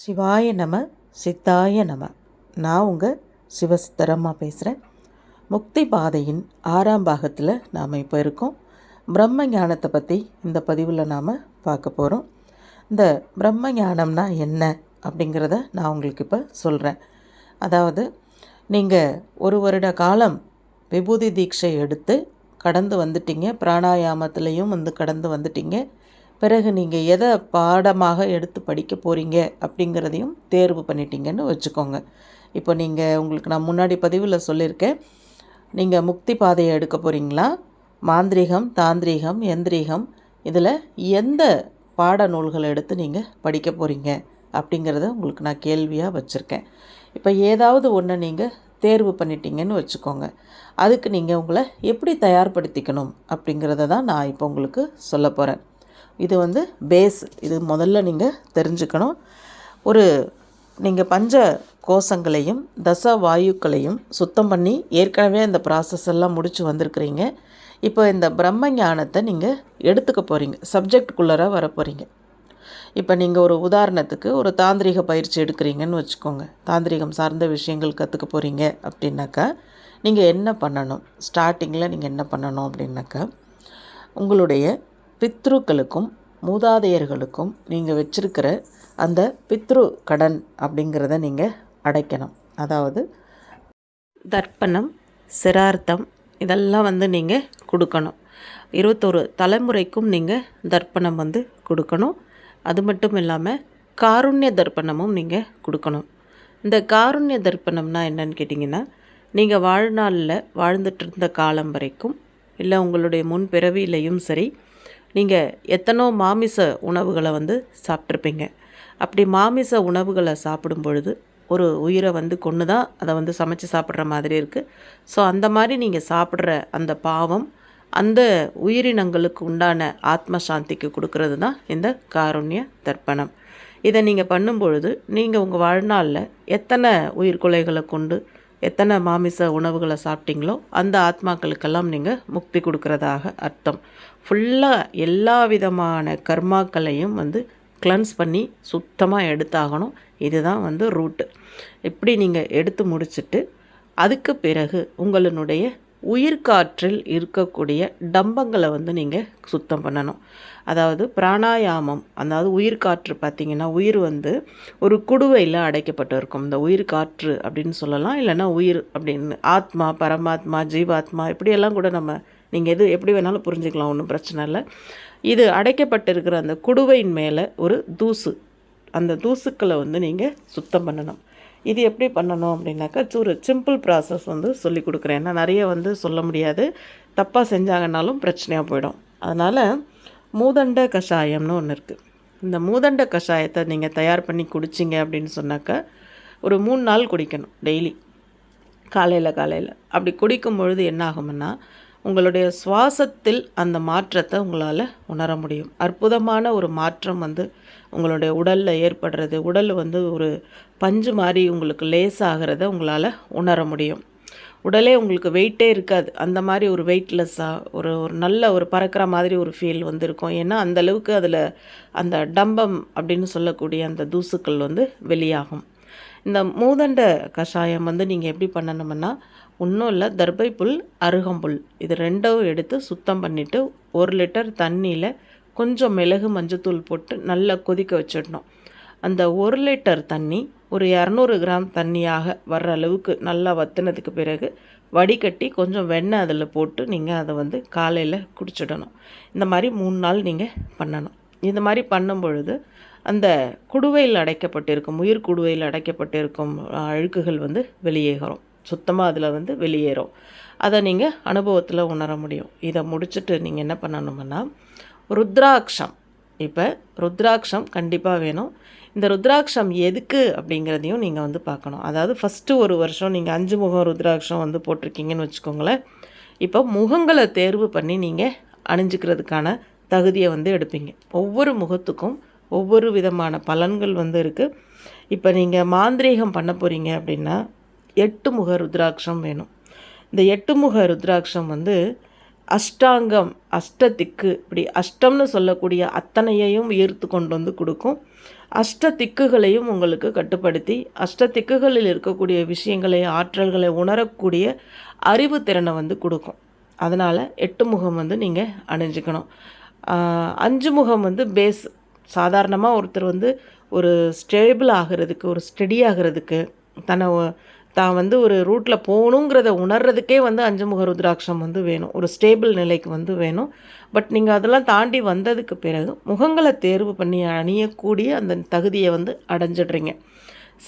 சிவாய நம சித்தாய நம. நான் உங்கள் சிவசித்தரம்மா பேசுகிறேன் முக்தி பாதையின் ஆறாம் பாகத்தில் நாம் இப்போ இருக்கோம். பிரம்ம ஞானத்தை பற்றி இந்த பதிவில் நாம் பார்க்க போகிறோம் இந்த பிரம்ம ஞானம்னா என்ன அப்படிங்கிறத நான் உங்களுக்கு இப்போ சொல்கிறேன் அதாவது நீங்கள் ஒரு வருட காலம் விபூதி தீட்சை எடுத்து கடந்து வந்துட்டீங்க. பிராணாயாமத்துலேயும் வந்து கடந்து வந்துட்டீங்க. பிறகு நீங்கள் எதை பாடமாக எடுத்து படிக்க போகிறீங்க அப்படிங்கிறதையும் தேர்வு பண்ணிட்டீங்கன்னு வச்சுக்கோங்க. இப்போ நீங்கள் உங்களுக்கு நான் முன்னாடி பதிவில் சொல்லியிருக்கேன். நீங்கள் முக்தி பாதையை எடுக்க போகிறீங்களா மாந்திரிகம் தாந்திரிகம் எந்திரிகம் இதில் எந்த பாட நூல்களை எடுத்து நீங்கள் படிக்க போகிறீங்க அப்படிங்கிறத உங்களுக்கு நான் கேள்வியாக வச்சுருக்கேன். இப்போ ஏதாவது ஒன்று நீங்கள் தேர்வு பண்ணிட்டீங்கன்னு வச்சுக்கோங்க. அதுக்கு நீங்கள் உங்களை எப்படி தயார்படுத்திக்கணும் அப்படிங்கிறத தான் நான் இப்போ உங்களுக்கு சொல்ல போகிறேன் இது வந்து பேஸ் இது முதல்ல நீங்கள் தெரிஞ்சுக்கணும். ஒரு நீங்கள் பஞ்ச கோஷங்களையும் தச வாயுக்களையும் சுத்தம் பண்ணி ஏற்கனவே இந்த ப்ராசஸ் எல்லாம் முடித்து வந்திருக்கிறீங்க. இப்போ இந்த பிரம்ம ஞானத்தை நீங்கள் எடுத்துக்க போகிறீங்க சப்ஜெக்ட்குள்ளராக வர போகிறீங்க இப்போ நீங்கள் ஒரு உதாரணத்துக்கு ஒரு தாந்திரிக பயிற்சி எடுக்கிறீங்கன்னு வச்சுக்கோங்க. தாந்திரிகம் சார்ந்த விஷயங்கள் கற்றுக்க போகிறீங்க அப்படின்னாக்கா நீங்கள் என்ன பண்ணணும்? ஸ்டார்டிங்கில் நீங்கள் என்ன பண்ணணும் அப்படின்னாக்கா உங்களுடைய பித்ருக்களுக்கும் மூதாதையர்களுக்கும் நீங்கள் வச்சிருக்கிற அந்த பித்ரு கடன் அப்படிங்கிறத நீங்கள் அடைக்கணும். அதாவது தர்ப்பணம் சிரார்த்தம் இதெல்லாம் வந்து நீங்கள் கொடுக்கணும். இருபத்தொரு தலைமுறைக்கும் நீங்கள் தர்ப்பணம் வந்து கொடுக்கணும். அது மட்டும் இல்லாமல் காருண்ய தர்ப்பணமும் நீங்கள் கொடுக்கணும். இந்த காருண்ய தர்ப்பணம்னா என்னன்னு கேட்டிங்கன்னா நீங்கள் வாழ்நாளில் வாழ்ந்துட்டு இருந்த காலம் வரைக்கும் இல்லை உங்களுடைய முன் பிறவியிலையும் சரி நீங்கள் எத்தனோ மாமிச உணவுகளை வந்து சாப்பிட்ருப்பீங்க அப்படி மாமிச உணவுகளை சாப்பிடும் பொழுது ஒரு உயிரை வந்து கொன்று தான் அதை வந்து சமைச்சு சாப்பிட்ற மாதிரி இருக்குது ஸோ அந்த மாதிரி நீங்கள் சாப்பிட்ற அந்த பாவம் அந்த உயிரினங்களுக்கு உண்டான ஆத்ம சாந்திக்கு கொடுக்கறது தான் இந்த காருண்ய தர்ப்பணம். இதை நீங்கள் பண்ணும்பொழுது நீங்கள் உங்கள் வாழ்நாளில் எத்தனை உயிர்கொலைகளை கொண்டு எத்தனை மாமிச உணவுகளை சாப்பிட்டீங்களோ அந்த ஆத்மாக்களுக்கெல்லாம் நீங்கள் முக்தி கொடுக்குறதாக அர்த்தம். ஃபுல்லாக எல்லா விதமான கர்மாக்களையும் வந்து கிளன்ஸ் பண்ணி சுத்தமாக எடுத்தாகணும். இதுதான் வந்து ரூட்டு இப்படி நீங்கள் எடுத்து முடிச்சுட்டு அதுக்கு பிறகு உங்களுடைய உயிர்காற்றில் இருக்கக்கூடிய டம்பங்களை வந்து நீங்கள் சுத்தம் பண்ணணும். அதாவது பிராணாயாமம் அதாவது உயிர்காற்று பார்த்திங்கன்னா உயிர் வந்து ஒரு குடுவையில் அடைக்கப்பட்டு இருக்கும். இந்த உயிர்காற்று அப்படின்னு சொல்லலாம் இல்லைன்னா உயிர் அப்படின்னு ஆத்மா பரமாத்மா ஜீவாத்மா இப்படியெல்லாம் கூட நம்ம நீங்கள் எது எப்படி வேணாலும் புரிஞ்சுக்கலாம் ஒன்றும் பிரச்சனை இல்லை. இது அடைக்கப்பட்டிருக்கிற அந்த குடுவையின் மேலே ஒரு தூசு. அந்த தூசுக்களை வந்து நீங்கள் சுத்தம் பண்ணணும். இது எப்படி பண்ணணும் அப்படின்னாக்கா ஒரு சிம்பிள் ப்ராசஸ் வந்து சொல்லி கொடுக்குறேன். ஏன்னா நிறைய வந்து சொல்ல முடியாது. தப்பாக செஞ்சாங்கன்னாலும் பிரச்சனையாக போயிடும். அதனால் மூதண்ட கஷாயம்னு ஒன்று இருக்குது இந்த மூதண்ட கஷாயத்தை நீங்கள் தயார் பண்ணி குடிச்சிங்க அப்படின்னு சொன்னாக்கா ஒரு மூணு நாள் குடிக்கணும் டெய்லி. காலையில் காலையில். அப்படி குடிக்கும் பொழுது என்ன ஆகும்னா உங்களுடைய சுவாசத்தில் அந்த மாற்றத்தை உங்களால் உணர முடியும். அற்புதமான ஒரு மாற்றம் வந்து உங்களுடைய உடலில் ஏற்படுறது உடல் வந்து ஒரு பஞ்சு மாதிரி உங்களுக்கு லேஸ் ஆகிறத உங்களால் உணர முடியும். உடலே உங்களுக்கு வெயிட்டே இருக்காது. அந்த மாதிரி ஒரு வெயிட்லெஸ்ஸாக ஒரு ஒரு நல்ல ஒரு பறக்கிற மாதிரி ஒரு ஃபீல் வந்து இருக்கும் ஏன்னா அந்தளவுக்கு அதில் அந்த டம்பம் அப்படின்னு சொல்லக்கூடிய அந்த தூசுக்கள் வந்து வெளியாகும். இந்த மூதண்ட கஷாயம் வந்து நீங்கள் எப்படி பண்ணணும்னா ஒன்றும் இல்லை தர்பை புல் அருகம்புல் இது ரெண்டும் எடுத்து சுத்தம் பண்ணிவிட்டு ஒரு லிட்டர் தண்ணியில் கொஞ்சம் மிளகு மஞ்சத்தூள் போட்டு நல்லா கொதிக்க வச்சிடணும். அந்த ஒரு லிட்டர் தண்ணி ஒரு இரநூறு கிராம் தண்ணியாக வர்ற அளவுக்கு நல்லா வத்தினதுக்கு பிறகு வடிகட்டி கொஞ்சம் வெண்ணெய் அதில் போட்டு நீங்கள் அதை வந்து காலையில் குடிச்சிடணும். இந்த மாதிரி மூணு நாள் நீங்கள் பண்ணணும். இந்த மாதிரி பண்ணும் பொழுது அந்த குடுவையில் அடைக்கப்பட்டிருக்கும் உயிர் குடுவையில் அடைக்கப்பட்டிருக்கும் அழுக்குகள் வந்து வெளியேறும். சுத்தமாக அதில் வந்து வெளியேறும். அதை நீங்கள் அனுபவத்தில் உணர முடியும். இதை முடிச்சுட்டு நீங்கள் என்ன பண்ணணும்னா ருத்ராட்சம். இப்போ ருத்ராட்சம் கண்டிப்பாக வேணும். இந்த ருத்ராட்சம் எதுக்கு அப்படிங்கிறதையும் நீங்கள் வந்து பார்க்கணும். அதாவது ஃபஸ்ட்டு ஒரு வருஷம் நீங்கள் அஞ்சு முகம் ருத்ராட்சம் வந்து போட்டிருக்கீங்கன்னு வச்சுக்கோங்களேன். இப்போ முகங்களை தேர்வு பண்ணி நீங்கள் அணிஞ்சிக்கிறதுக்கான தகுதியை வந்து எடுப்பீங்க. ஒவ்வொரு முகத்துக்கும் ஒவ்வொரு விதமான பலன்கள் வந்து இருக்குது இப்போ நீங்கள் மாந்திரீகம் பண்ண போகிறீங்க அப்படின்னா எட்டு முக ருத்ராட்சம் வேணும். இந்த எட்டு முக ருத்ராட்சம் வந்து அஷ்டாங்கம் அஷ்டத்திக்கு இப்படி அஷ்டம்னு சொல்லக்கூடிய அத்தனையையும் ஈர்த்து கொண்டு வந்து கொடுக்கும். அஷ்ட திக்குகளையும் உங்களுக்கு கட்டுப்படுத்தி அஷ்ட திக்குகளில் இருக்கக்கூடிய விஷயங்களை ஆற்றல்களை உணரக்கூடிய அறிவு திறனை வந்து கொடுக்கும். அதனால் எட்டு முகம் வந்து நீங்கள் அணிஞ்சிக்கணும். அஞ்சு முகம் வந்து பேஸ் சாதாரணமாக ஒருத்தர் வந்து ஒரு ஸ்டேபிள் ஆகிறதுக்கு ஒரு ஸ்டெடி ஆகிறதுக்கு தன்னை தான் வந்து ஒரு ரூட்டில் போகணுங்கிறத உணர்றதுக்கே வந்து அஞ்சு முக ருத்ராட்சம் வந்து வேணும். ஒரு ஸ்டேபிள் நிலைக்கு வந்து வேணும். பட் நீங்கள் அதெல்லாம் தாண்டி வந்ததுக்கு பிறகு முகங்களை தேர்வு பண்ணி அணியக்கூடிய அந்த தகுதியை வந்து அடைஞ்சிடுறீங்க.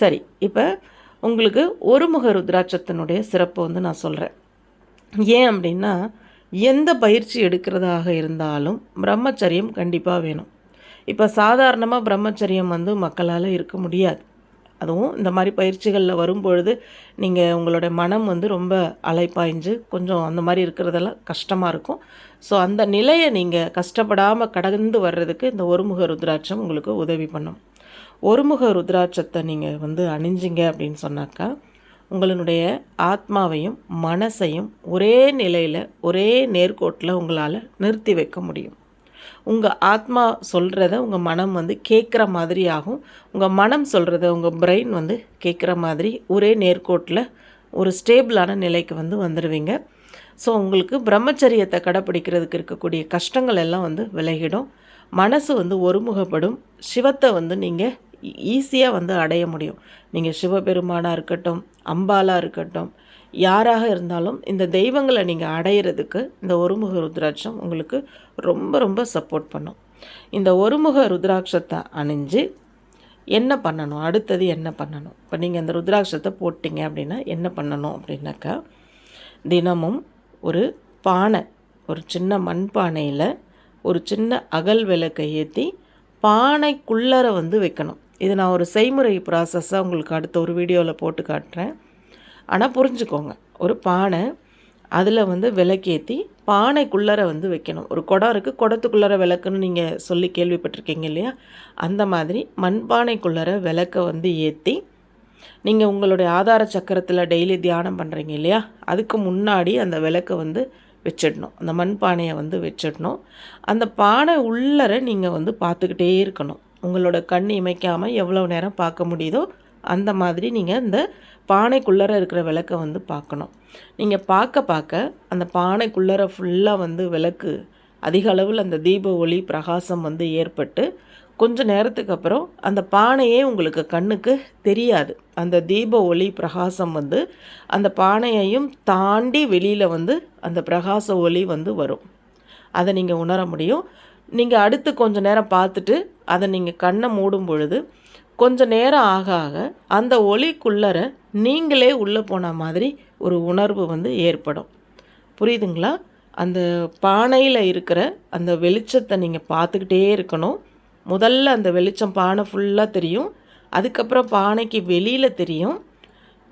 சரி இப்போ உங்களுக்கு ஒரு முக ருத்ராட்சத்தினுடைய சிறப்பு வந்து நான் சொல்கிறேன் ஏன் அப்படின்னா எந்த பயிற்சி எடுக்கிறதாக இருந்தாலும் பிரம்மச்சரியம் கண்டிப்பாக வேணும். இப்போ சாதாரணமாக பிரம்மச்சரியம் வந்து மக்களால் இருக்க முடியாது. அதுவும் இந்த மாதிரி பயிற்சிகளில் வரும்பொழுது நீங்கள் உங்களோட மனம் வந்து ரொம்ப அலைப்பாய்ஞ்சு கொஞ்சம் அந்த மாதிரி இருக்கிறதெல்லாம் கஷ்டமாக இருக்கும். ஸோ அந்த நிலையை நீங்கள் கஷ்டப்படாமல் கடந்து வர்றதுக்கு இந்த ஒருமுக ருத்ராட்சம் உங்களுக்கு உதவி பண்ணும். ஒருமுக ருத்ராட்சத்தை நீங்கள் வந்து அணிஞ்சிங்க அப்படின்னு சொன்னாக்கா உங்களுடைய ஆத்மாவையும் மனசையும் ஒரே நிலையில் ஒரே நேர்கோட்டில் உங்களால் நிறுத்தி வைக்க முடியும். உங்கள் ஆத்மா சொல்கிறத உங்கள் மனம் வந்து கேட்குற மாதிரி ஆகும். உங்கள் மனம் சொல்கிறத உங்கள் பிரெயின் வந்து கேட்குற மாதிரி ஒரே நேர்கோட்டில் ஒரு ஸ்டேபிளான நிலைக்கு வந்து வந்துடுவீங்க ஸோ உங்களுக்கு பிரம்மச்சரியத்தை கடைப்பிடிக்கிறதுக்கு இருக்கக்கூடிய கஷ்டங்கள் எல்லாம் வந்து விலகிடும். மனசு வந்து ஒருமுகப்படும். சிவத்தை வந்து நீங்கள் ஈஸியாக e-, வந்து அடைய முடியும். நீங்கள் சிவபெருமானாக இருக்கட்டும் அம்பாலாக இருக்கட்டும் யாராக இருந்தாலும் இந்த தெய்வங்களை நீங்கள் அடையிறதுக்கு இந்த ஒருமுக ருத்ராட்சம் உங்களுக்கு ரொம்ப ரொம்ப சப்போர்ட் பண்ணும். இந்த ஒருமுக ருத்ராட்சத்தை அணிஞ்சு என்ன பண்ணணும்? அடுத்தது என்ன பண்ணணும்? இப்போ நீங்கள் இந்த ருத்ராட்சத்தை போட்டிங்க அப்படின்னா என்ன பண்ணணும் அப்படின்னாக்கா தினமும் ஒரு பானை ஒரு சின்ன மண் பானையில் ஒரு சின்ன அகல் விளக்கை ஏற்றி பானைக்குள்ளர வந்து வைக்கணும். இது நான் ஒரு செய்முறை ப்ராசஸ்ஸாக உங்களுக்கு அடுத்த ஒரு வீடியோவில் போட்டு காட்டுறேன். ஆனால் புரிஞ்சுக்கோங்க. ஒரு பானை அதில் வந்து விளக்கேற்றி பானைக்குள்ளர வந்து வைக்கணும். ஒரு குடம் இருக்குது குடத்துக்குள்ளர விளக்குன்னு நீங்கள் சொல்லி கேள்விப்பட்டிருக்கீங்க இல்லையா? அந்த மாதிரி மண்பானைக்குள்ளர விளக்கை வந்து ஏற்றி நீங்கள் உங்களுடைய ஆதார சக்கரத்தில் டெய்லி தியானம் பண்ணுறீங்க இல்லையா? அதுக்கு முன்னாடி அந்த விளக்கை வந்து வச்சிடணும். அந்த மண்பானையை வந்து வச்சிடணும். அந்த பானை உள்ளர நீங்கள் வந்து பார்த்துக்கிட்டே இருக்கணும். உங்களோட கண் இமைக்காமல் எவ்வளோ நேரம் பார்க்க முடியுதோ அந்த மாதிரி நீங்கள் இந்த பானைக்குள்ளர இருக்கிற விளக்கை வந்து பார்க்கணும். நீங்கள் பார்க்க பார்க்க அந்த பானைக்குள்ளர ஃபுல்லாக வந்து விளக்கு அதிக அளவில் அந்த தீப ஒளி பிரகாசம் வந்து ஏற்பட்டு கொஞ்ச நேரத்துக்கு அப்புறம் அந்த பானையே உங்களுக்கு கண்ணுக்கு தெரியாது. அந்த தீப ஒளி பிரகாசம் வந்து அந்த பானையையும் தாண்டி வெளியில் வந்து அந்த பிரகாச ஒளி வந்து வரும். அதை நீங்கள் உணர முடியும். நீங்கள் அடுத்து கொஞ்ச நேரம் பார்த்துட்டு அதை நீங்கள் கண்ணை மூடும் பொழுது கொஞ்ச நேரம் ஆக ஆக அந்த ஒளிக்குள்ளர நீங்களே உள்ளே போன மாதிரி ஒரு உணர்வு வந்து ஏற்படும். புரியுதுங்களா? அந்த பானையில் இருக்கிற அந்த வெளிச்சத்தை நீங்கள் பார்த்துக்கிட்டே இருக்கணும். முதல்ல அந்த வெளிச்சம் பானை ஃபுல்லாக தெரியும். அதுக்கப்புறம் பானைக்கு வெளியில் தெரியும்.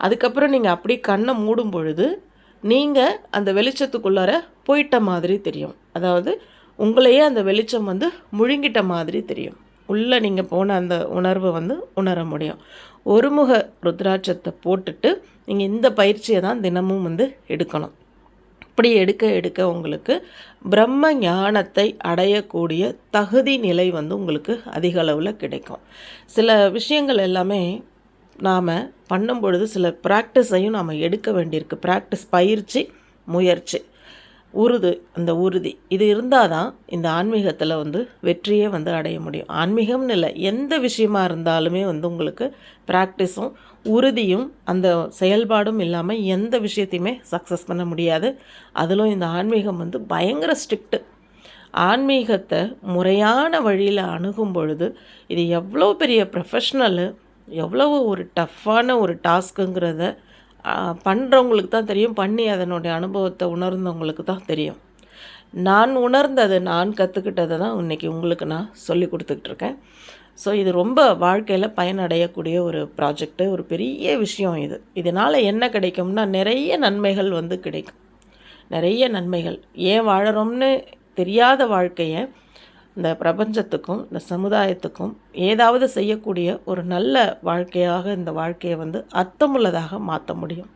அதுக்கப்புறம் நீங்கள் அப்படி கண்ணை மூடும் பொழுது நீங்கள் அந்த வெளிச்சத்துக்குள்ளார போயிட்ட மாதிரி தெரியும். அதாவது உங்களையே அந்த வெளிச்சம் வந்து முழுங்கிட்ட மாதிரி தெரியும். உள்ளே நீங்கள் போன அந்த உணர்வை வந்து உணர முடியும். ஒருமுக ருத்ராட்சத்தை போட்டுட்டு நீங்கள் இந்த பயிற்சியை தான் தினமும் வந்து எடுக்கணும். இப்படி எடுக்க எடுக்க உங்களுக்கு பிரம்ம ஞானத்தை அடையக்கூடிய தகுதி நிலை வந்து உங்களுக்கு அதிக அளவில் கிடைக்கும். சில விஷயங்கள் எல்லாமே நாம் பண்ணும் பொழுது சில ப்ராக்டிஸையும் நாம் எடுக்க வேண்டியிருக்கு. ப்ராக்டிஸ் பயிற்சி முயற்சி. உறுது அந்த உறுதி. இது இருந்தால் தான் இந்த ஆன்மீகத்தில் வந்து வெற்றியே வந்து அடைய முடியும். ஆன்மீகம்னு இல்லை எந்த விஷயமா இருந்தாலுமே வந்து உங்களுக்கு ப்ராக்டிஸும் உறுதியும் அந்த செயல்பாடும் இல்லாமல் எந்த விஷயத்தையுமே சக்ஸஸ் பண்ண முடியாது. அதிலும் இந்த ஆன்மீகம் வந்து பயங்கர ஸ்ட்ரிக்ட்டு ஆன்மீகத்தை முறையான வழியில் அணுகும் பொழுது இது எவ்வளோ பெரிய ப்ரொஃபஷ்னலு எவ்வளவு ஒரு டஃப்பான ஒரு டாஸ்க்குங்கிறத பண்ணுறவங்களுக்கு தான் தெரியும். பண்ணி அதனுடைய அனுபவத்தை உணர்ந்தவங்களுக்கு தான் தெரியும். நான் உணர்ந்தது நான் கற்றுக்கிட்டதை தான் இன்றைக்கி உங்களுக்கு நான் சொல்லி கொடுத்துட்ருக்கேன் ஸோ இது ரொம்ப வாழ்க்கையில் பயனடையக்கூடிய ஒரு ப்ராஜெக்ட்டு ஒரு பெரிய விஷயம் இது. இதனால் என்ன கிடைக்கும்னா நிறைய நன்மைகள் வந்து கிடைக்கும். நிறைய நன்மைகள். ஏன் வாழறோம்னு தெரியாத வாழ்க்கையை இந்த பிரபஞ்சத்துக்கும் இந்த சமுதாயத்துக்கும் ஏதாவது செய்யக்கூடிய ஒரு நல்ல வாழ்க்கையாக இந்த வாழ்க்கையை வந்து அர்த்தமுள்ளதாக மாற்ற முடியும்.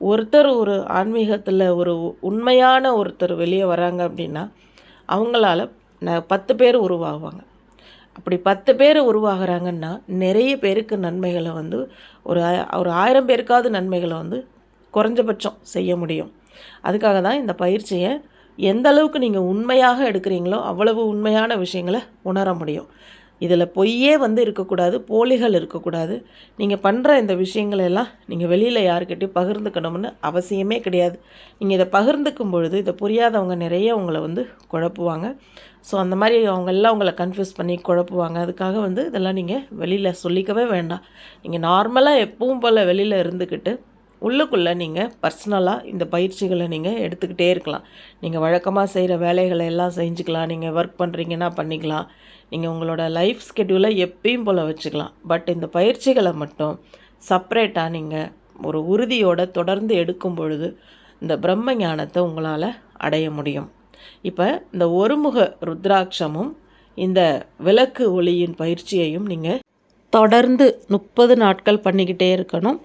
ஒருத்தர் ஒரு ஆன்மீகத்தில் ஒரு உண்மையான ஒருத்தர் வெளியே வராங்க அப்படின்னா அவங்களால ந பத்து பேர் உருவாகுவாங்க. அப்படி பத்து பேர் உருவாகிறாங்கன்னா நிறைய பேருக்கு நன்மைகளை வந்து ஒரு ஒரு ஆயிரம் பேருக்காவது நன்மைகளை வந்து குறைஞ்சபட்சம் செய்ய முடியும். அதுக்காக தான் இந்த பயிற்சியை எந்த அளவுக்கு நீங்கள் உண்மையாக எடுக்கிறீங்களோ அவ்வளவு உண்மையான விஷயங்களை உணர முடியும். இதில் பொய்யே வந்து இருக்கக்கூடாது போலிகள் இருக்கக்கூடாது. நீங்கள் பண்ணுற இந்த விஷயங்களை எல்லாம் நீங்கள் வெளியில் யாருக்கிட்டையும் பகிர்ந்துக்கணும்னு அவசியமே கிடையாது. நீங்கள் இதை பகிர்ந்துக்கும் பொழுது இதை புரியாதவங்க நிறைய உங்களை வந்து குழப்புவாங்க. ஸோ அந்த மாதிரி அவங்க எல்லாம் உங்களை கன்ஃபியூஸ் பண்ணி குழப்புவாங்க. அதுக்காக வந்து இதெல்லாம் நீங்கள் வெளியில் சொல்லிக்கவே வேண்டாம். நீங்கள் நார்மலாக எப்பவும் போல் வெளியில் இருந்துக்கிட்டு உள்ளுக்குள்ளே நீங்கள் பர்சனலாக இந்த பயிற்சிகளை நீங்கள் எடுத்துக்கிட்டே இருக்கலாம். நீங்கள் வழக்கமாக செய்கிற வேலைகளை எல்லாம் செஞ்சுக்கலாம். நீங்கள் ஒர்க் பண்ணுறீங்கன்னா பண்ணிக்கலாம். நீங்கள் உங்களோட லைஃப் ஸ்கெடியூலை எப்பயும் போல் வச்சுக்கலாம். பட் இந்த பயிற்சிகளை மட்டும் செப்ரேட்டாக நீங்கள் ஒரு உறுதியோடு தொடர்ந்து எடுக்கும் பொழுது இந்த பிரம்ம ஞானத்தை உங்களால் அடைய முடியும். இப்போ இந்த ஒருமுக ருத்ராட்சமும் இந்த விளக்கு ஒளியின் பயிற்சியையும் நீங்கள் தொடர்ந்து முப்பது நாட்கள் பண்ணிக்கிட்டே இருக்கணும்.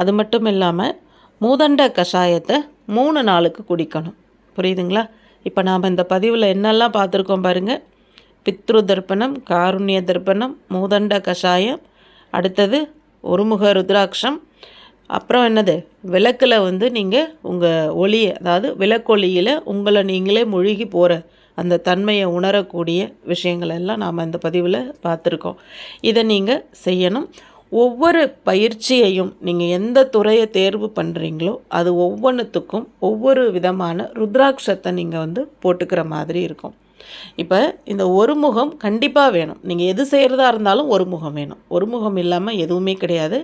அது மட்டும் இல்லாமல் மூதண்ட கஷாயத்தை மூணு நாளுக்கு குடிக்கணும். புரியுதுங்களா? இப்போ நாம் இந்த பதிவில் என்னெல்லாம் பார்த்துருக்கோம் பாருங்கள் பித்ரு தர்ப்பணம் காருண்ய தர்ப்பணம் மூதண்ட கஷாயம் அடுத்தது ஒருமுக ருத்ராட்சம். அப்புறம் என்னது? விளக்கில் வந்து நீங்கள் உங்கள் ஒளியை அதாவது விளக்கொலியில் உங்களை நீங்களே மூழ்கி போகிற அந்த தன்மையை உணரக்கூடிய விஷயங்கள் எல்லாம் நாம் இந்த பதிவில் பார்த்துருக்கோம். இதை நீங்கள் செய்யணும். ஒவ்வொரு பயிற்சியையும் நீங்கள் எந்த துறையை தேர்வு பண்ணுறீங்களோ அது ஒவ்வொன்றுத்துக்கும் ஒவ்வொரு விதமான ருத்ராட்சத்தை நீங்கள் வந்து போட்டுக்கிற மாதிரி இருக்கும். இப்போ இந்த ஒரு முகம் கண்டிப்பாக வேணும். நீங்கள் எது செய்கிறதா இருந்தாலும் ஒரு முகம் வேணும். ஒரு முகம் இல்லாமல் எதுவுமே கிடையாது.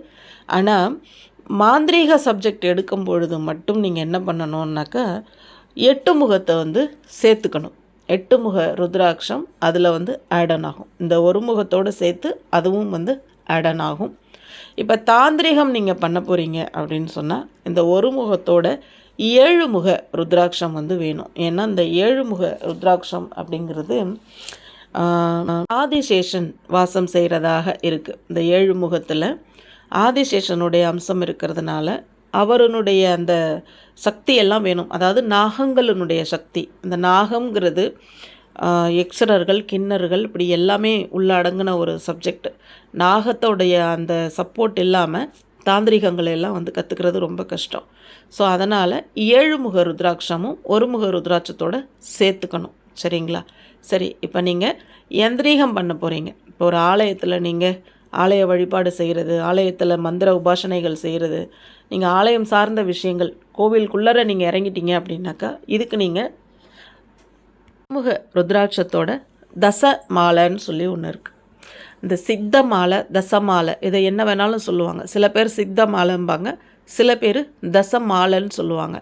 ஆனால் மாந்திரீக சப்ஜெக்ட் எடுக்கும் பொழுது மட்டும் நீங்கள் என்ன பண்ணணும்னாக்கா எட்டு முகத்தை வந்து சேர்த்துக்கணும். எட்டு முக ருத்ராட்சம் அதில் வந்து ஆடன் ஆகும். இந்த ஒரு முகத்தோடு சேர்த்து அதுவும் வந்து ஆடன் ஆகும் இப்போ தாந்திரிகம் நீங்கள் பண்ண போகிறீங்க அப்படின்னு சொன்னால் இந்த ஒரு முகத்தோட ஏழு முக ருத்ராட்சம் வந்து வேணும். ஏன்னா இந்த ஏழு முக ருத்ராட்சம் அப்படிங்கிறது ஆதிசேஷன் வாசம் செய்கிறதாக இருக்குது இந்த ஏழு முகத்தில் ஆதிசேஷனுடைய அம்சம் இருக்கிறதுனால அவருனுடைய அந்த சக்தி எல்லாம் வேணும். அதாவது நாகங்களினுடைய சக்தி. அந்த நாகங்கிறது யக்ஷரர்கள் கிண்ணர்கள் இப்படி எல்லாமே உள்ளடங்கின ஒரு சப்ஜெக்ட் நாகத்தோடைய அந்த சப்போர்ட் இல்லாமல் தாந்திரிகங்களை எல்லாம் வந்து கற்றுக்கிறது ரொம்ப கஷ்டம். ஸோ அதனால் ஏழு முக ருத்ராட்சமும் ஒரு முக ருத்ராட்சத்தோட சேர்த்துக்கணும். சரிங்களா? சரி இப்போ நீங்கள் யந்திரீகம் பண்ண போகிறீங்க இப்போ ஒரு ஆலயத்தில் நீங்கள் ஆலய வழிபாடு செய்கிறது ஆலயத்தில் மந்திர உபாசனைகள் செய்கிறது நீங்கள் ஆலயம் சார்ந்த விஷயங்கள் கோவிலுக்குள்ளர நீங்கள் இறங்கிட்டீங்க அப்படின்னாக்கா இதுக்கு நீங்கள் முக ருத்ராட்சத்தோட தச மாலைன்னு சொல்லி ஒன்று இருக்குது இந்த சித்த மாலை தச மாலை இதை என்ன வேணாலும் சொல்லுவாங்க. சில பேர் சித்த மாலைம்பாங்க சில பேர் தச மாலைன்னு சொல்லுவாங்க.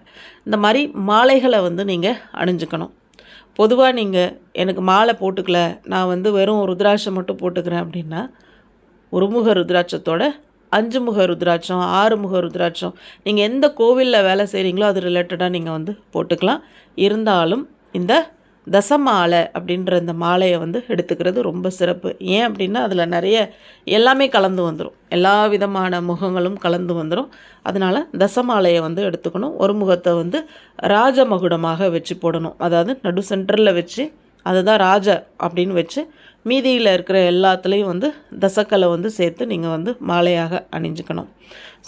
இந்த மாதிரி மாலைகளை வந்து நீங்கள் அணிஞ்சுக்கணும். பொதுவாக நீங்கள் எனக்கு மாலை போட்டுக்கல நான் வந்து வெறும் ருத்ராட்சம் மட்டும் போட்டுக்கிறேன் அப்படின்னா ஒரு முக ருத்ராட்சத்தோட அஞ்சு முக ருத்ராட்சம் ஆறு முக ருத்ராட்சம் நீங்கள் எந்த கோவிலில் வேலை செய்கிறீங்களோ அது ரிலேட்டடாக நீங்கள் வந்து போட்டுக்கலாம். இருந்தாலும் இந்த தசமாலை அப்படின்ற இந்த மாலையை வந்து எடுத்துக்கிறது ரொம்ப சிறப்பு. ஏன் அப்படின்னா அதில் நிறைய எல்லாமே கலந்து வந்துடும் எல்லா விதமான முகங்களும் கலந்து வந்துடும் அதனால் தசமாலையை வந்து எடுத்துக்கணும். ஒரு முகத்தை வந்து ராஜமகுடமாக வச்சு போடணும். அதாவது நடு சென்டரில் வச்சு அதுதான் ராஜ அப்படின்னு வச்சு மீதியில் இருக்கிற எல்லாத்துலேயும் வந்து தசக்கலை வந்து சேர்த்து நீங்கள் வந்து மாலையாக அணிஞ்சுக்கணும்.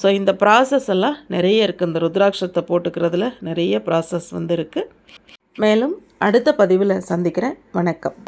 ஸோ இந்த ப்ராசஸ் எல்லாம் நிறைய இருக்குது இந்த ருத்ராட்சத்தை போட்டுக்கிறதுல நிறைய ப்ராசஸ் வந்து இருக்குது மேலும் அடுத்த பதிவில் சந்திக்கிறேன். வணக்கம்.